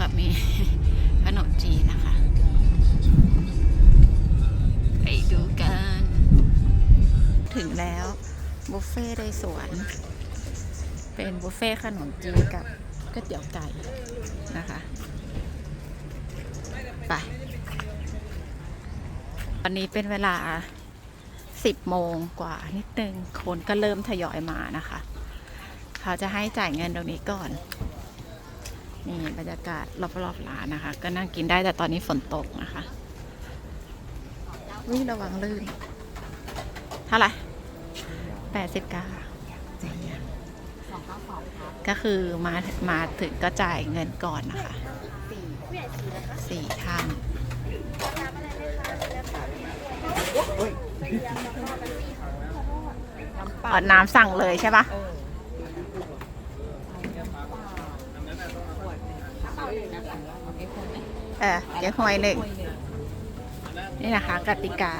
กับมีขนมจีนนะคะ ไปดูกัน ถึงแล้วบุฟเฟ่ต์ในสวน เป็นบุฟเฟ่ต์ขนมจีนกับก๋วยเตี๋ยวไก่นะคะไปตอนนี้เป็นเวลา 10 โมงกว่านิดนึงคนก็เริ่มทยอยมานะคะ เขาจะให้จ่ายเงินตรงนี้ก่อน นี่บรรยากาศรอบๆร้านนะคะ ก็นั่งกินได้แต่ตอนนี้ฝนตกนะคะวิระวังลื่น เท่าไหร่แปดสิบเก้าก็คือมามาถึงก็จ่ายเงินก่อนนะคะสี่ท่านเอาน้ำสั่งเลยใช่ปะ เออเจ๊หวยหนึ่งนี่นะคะกติกา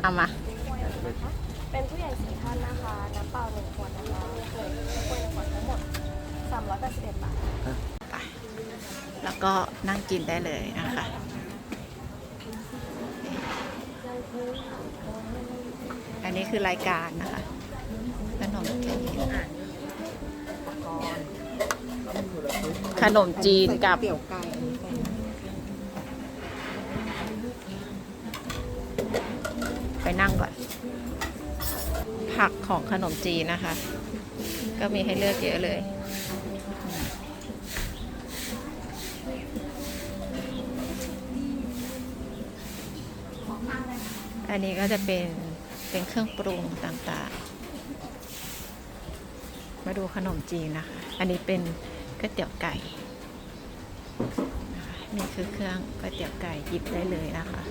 เอามา เป็นผู้ใหญ่สี่ท่านนะคะ น้ำเปล่าหนึ่งขวดนะคะเกิดขวดหนึ่งขวดทั้งหมด381บาทไปแล้วก็นั่งกินได้เลยนะคะอันนี้คือรายการนะคะขนมจีน นมจีนกับไปนั่งก่อน ผักของขนมจีนนะคะ ก็มีให้เลือกเยอะเลย อันนี้ก็จะเป็น เป็นเครื่องปรุงต่างๆ มาดูขนมจีนนะคะ อันนี้เป็น ก๋วยเตี๋ยวไก่นะคะนี่คือเครื่องก๋วยเตี๋ยวไก่หยิบได้เลยนะคะ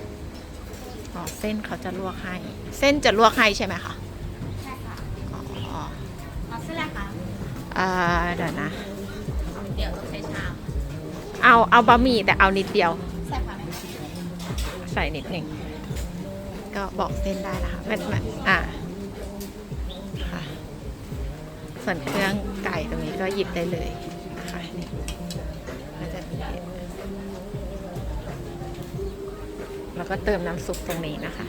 อ๋อเส้นเขาจะลวกให้ เส้นจะลวกให้ใช่ไหมคะใช่ค่ะอ๋อเอาเส้นอะไรคะอ่าเดี๋ยวนะเดี๋ยวต้องใช้ชามเอาเอาบะหมี่แต่เอานิดเดียว ใส่ค่ะไหมใส่นิดหนึ่งก็บอกเส้นได้นะคะมันมันอ่าค่ะส่วนเครื่องไก่ตรงนี้ก็หยิบได้เลย แล้วก็เติมน้ำซุปตรงนี้นะคะ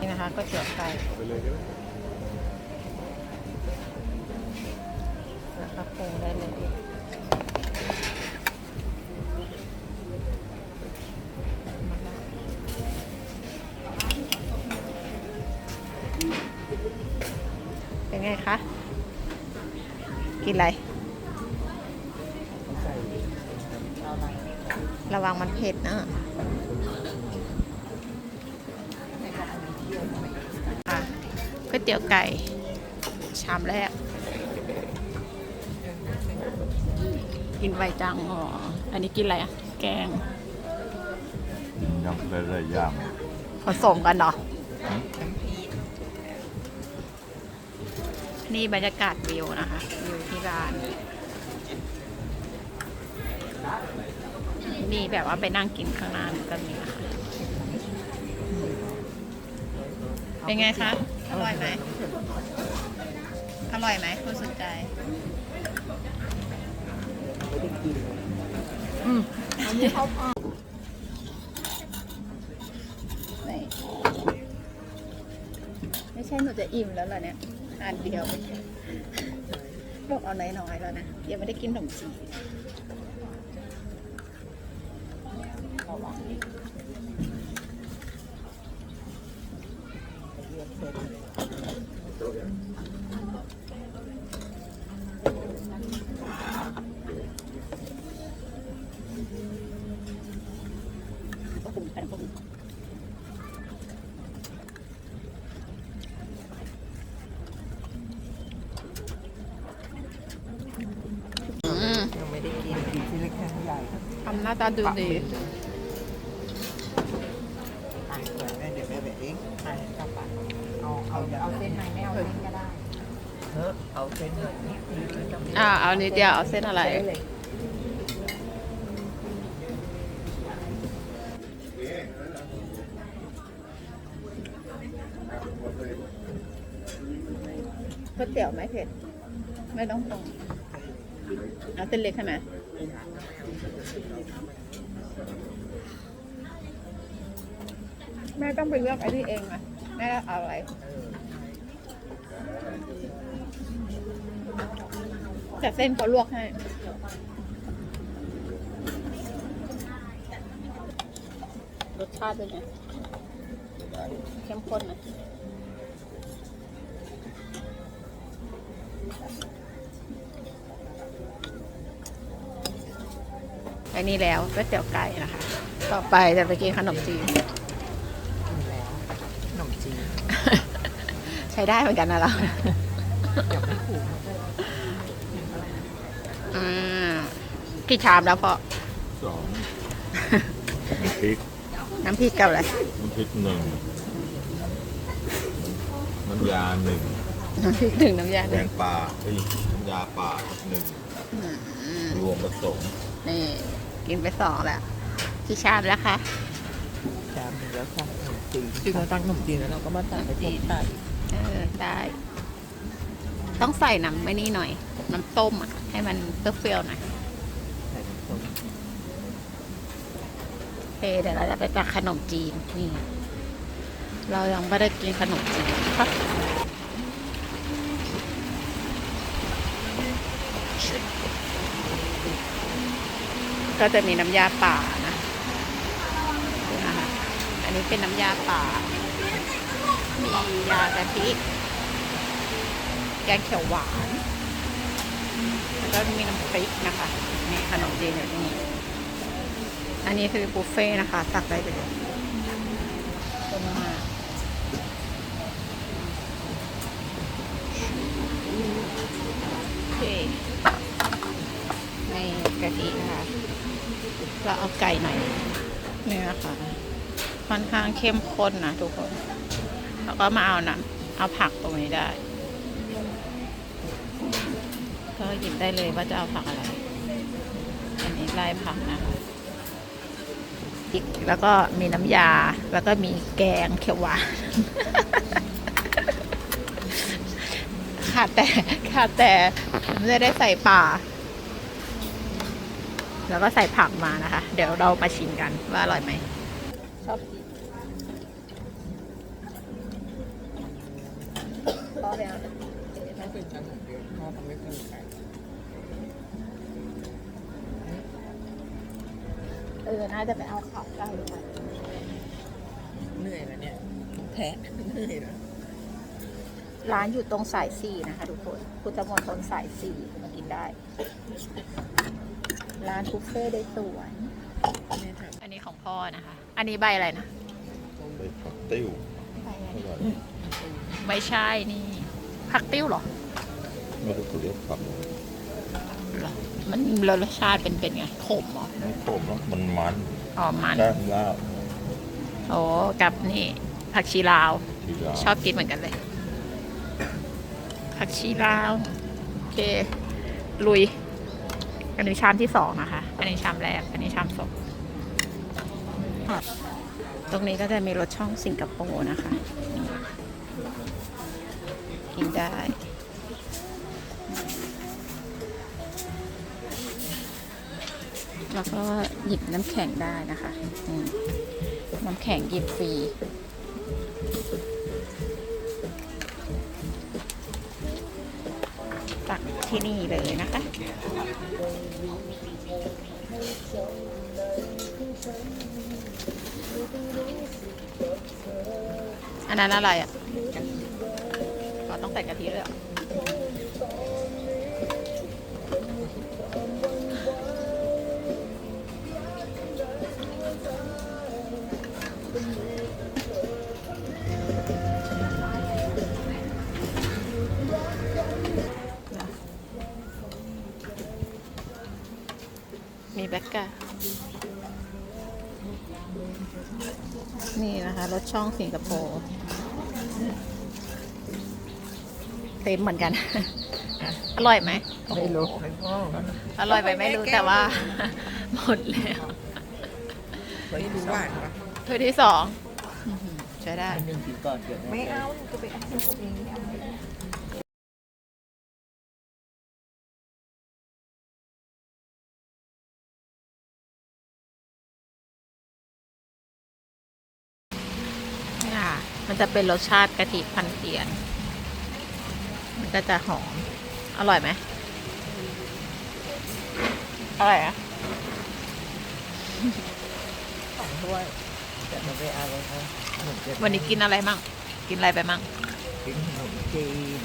นี่นะคะก็เตี๋ยวไก่แล้วก็ปรุงได้เลยเป็นไงคะ กินอะไร เผ็ดนะอะก๋วยเตี๋ยวไก่ ชามแรก กินไวจังอ๋ออันนี้กินอะไรอะแกงยำหลายๆอย่างผสมกันเนาะนี่บรรยากาศวิวนะคะวิวที่ร้าน มีแบบว่าไปนั่งกินข้างหน้าก็มีนะคะเป็นไงคะ อร่อยไหม อร่อยไหมคุณสนใจ อืมอันนี้เขาพอไม่ไม่ใช่หนูจะอิ่มแล้วเหรอเนี่ยอันเดียวบอกเอาน้อยๆแล้วนะ ยังไม่ได้กินขนมจีน ก็ปรุงกันปรุงอืมยังไม่ได้กินกินที่เล็กแค่ใหญ่ ทำหน้าตาดูดี เอาเส้นอะไรอ่าเอานิดเดียวเอาเส้นอะไรเลยก๋วยเตี๋ยวไหมเผ็ด ไม่ต้องปรุงเอาเส้นเล็กใช่ไหมแม่ต้องไปเลือกไอ้นี่เองไหมแม่เอาอะไร แต่เส้นเขาลวกให้ รสชาติเป็นไงเข้มข้นไหมอันนี้แล้วก๋วยเตี๋ยวไก่นะคะ ต่อไปจะไปกินขนมจีนกินแล้วขนมจีน ใช้ได้เหมือนกันนะเราเดี๋ยวไม่ถูก อ่ากี่ชามแล้วพอสองน้ำพริกน้ำพริกกับอะไรน้ำพริกหนึ่งน้ำยาหนึ่งน้ำพริกหนึ่งน้ำยาหแกนึ่งงป่าเอ้ยน้ำยาป่าหนึ่งอืมรวมผสมนี่กินไปสองแล้วกี่ชามแล้วคะ จานหนึงแล้วค่ะขนมจีนคือเราตั้งขนมจีนแล้วเราก็มาตักไปต้มไก่เออได้ ต้องใส่น้ำไม่นี่หน่อย น้ำต้มอะ ให้มันเปรี้ยวๆหน่อยโอเคเดี๋ยวเราจะไปตักขนมจีนนี่ เรายังไม่ได้กินขนมจีนค่ะก็จะมีน้ำยาป่านะอันนี้เป็นน้ำยาป่า มียากะทิแกงเขียวหวาน แล้วก็มีน้ำพริกนะคะ นี่ขนมจีนแบบนี้อันนี้คือบุฟเฟ่ต์นะคะ ตักได้เลยต้มมากโอเคในกะทินะคะเราเอาไก่หน่อยเนี่ยค่ะ ค่อนข้างเข้มข้นนะทุกคน แล้วก็มาเอาน้ำเอาผักตรงนี้ได้ ก็หยิบได้เลยว่าจะเอาผักอะไร อันนี้ไล่ผักนะคะอีกแล้วก็มีน้ำยา แล้วก็มีแกงเขียวหวานขาดแต่ขาดแต่ไม่ได้ใส่ป่าแล้วก็ใส่ผักมานะคะ เดี๋ยวเรามาชิมกันว่าอร่อยไหมชอบกินพอแล้วถ้าเป็นขนมเดียวพ่อทำไม่เคยไก่เออน่าจะไปเอาผักได้หรือเปล่าเหนื่อยแล้วเนี่ยแทะเหนื่อยแล้วร้านอยู่ตรงสายสี่นะคะทุกคนพุทธมณฑลสายสี่มากินได้ ร้านบุฟเฟ่ต์ได้สวนแม่ทอันนี้ของพ่อนะคะ อันนี้ใบอะไรนะไปผักติ้วใบอะไรอร่อยไม่ใช่นี่ผักติ้วเหรอ ไม่รู้เขาเรียกผักอะไร เหรอ มันรสชาติเป็นเป็นไง ขมเหรอไม่ขมหรอกมันมันอ๋อมันแก้มลาบโอ้กับนี่ ผักชีลาว ทีลาชอบกินเหมือนกันเลย ผักชีลาว โอเค ลุย อันนี้ชามที่สองนะคะ อันนี้ชามแรก อันนี้ชามสองตรงนี้ก็จะมีรถช่องสิงคโปร์นะคะ กินได้ แล้วก็หยิบน้ำแข็งได้นะคะน้ำแข็งหยิบฟรีตักที่นี่เลยนะคะอันนั้นอะไรอะ ก็ต้องใส่กะทิด้วยอนะ นี่นะคะรถช่องสิงคโปร์เต็มเหมือนกัน อร่อยไหมำไม่รู้ให้พ่ออร่อยไหมไม่รู้แต่ว่า หมดแล้วไม่รู้หวานปะถ้วยที่สองอื้อหือใช้ได้หนึ่งกินก่อนเดี๋ยวไม่เอาจะไปเอาเอง มันจะเป็นรสชาติกะทิพันเตียน มันก็จะหอม อร่อยไหมอร่อยอะสองถ้วยเดี๋ยวเราไปเอาเลยครับขนมจีวันนี้กินอะไรมั่ง กินอะไรไปมั่ง กินขนมจีน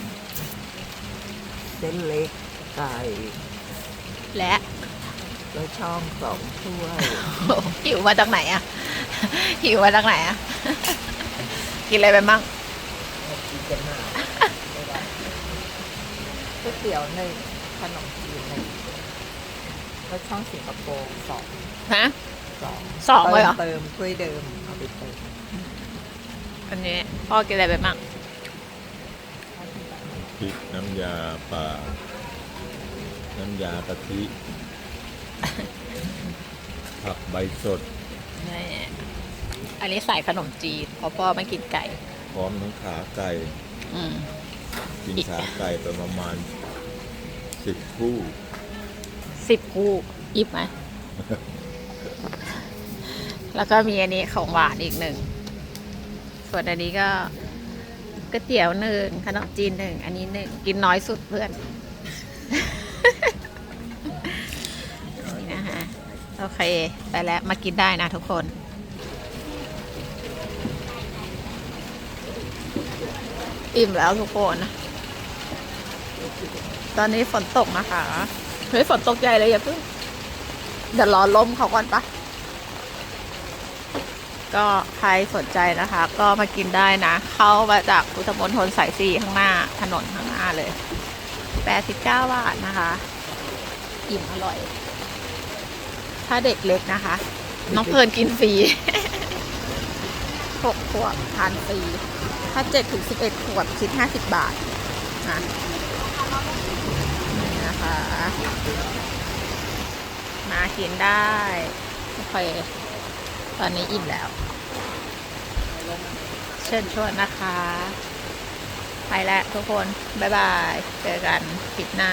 เส้นเล็กไก่และแล้วช่องสองถ้วยหิวมาจากไหนอะหิวมาจากไหนอะ กินอะไรไปมั่งกินกันหนาก๋วยเตี๋ยวในงขนมจีนในงแล้วช่องสิงคโปร์สองฮะสองสองเลยเหรอ เติมถ้วยเดิมเอาไปเติมอันนี้พ่อกินอะไรไปมั่งพริกน้ำยาป่า น้ำยากะทิ ผักใบสดนี่ อันนี้ใส่ขนมจีนเพราะพ่อไม่กินไก่ พร้อมทั้งขาไก่อืม กินขาไก่ไปประมาณสิบคู่สิบคู่อิบไหม แล้วก็มีอันนี้ของหวานอีกหนึ่ง ส่วนอันนี้ก็ก๋วยเตี๋ยวหนึ่งขนมจีนหนึ่ง อันนี้หนึ่งกินน้อยสุดเพื่อน นี่นะคะโอเค ไปแล้วมากินได้นะทุกคน อิ่มแล้วทุกคน ตอนนี้ฝนตกนะคะ เฮ้ยฝนตกใหญ่เลยอย่าเพิ่ง เดี๋ยวรอลมเขาก่อนปะ ก็ใครสนใจนะคะ ก็มากินได้นะ เข้ามาจากพุทธมณฑลสายสี่ข้างหน้า ถนนข้างหน้าเลย89บาทนะคะ อิ่มอร่อย ถ้าเด็กเล็กนะคะ น้องเพลินกินฟรีหกขวบทานฟรี ถ้าเจ็ดถึงสิบเอ็ดขวบคิดห้าสิบบาทนะนี่นะคะ มากินได้ โอเค ตอนนี้อิ่มแล้ว เชิญชวนนะคะ ไปแล้วทุกคน บ๊ายบาย เจอกันคลิปหน้า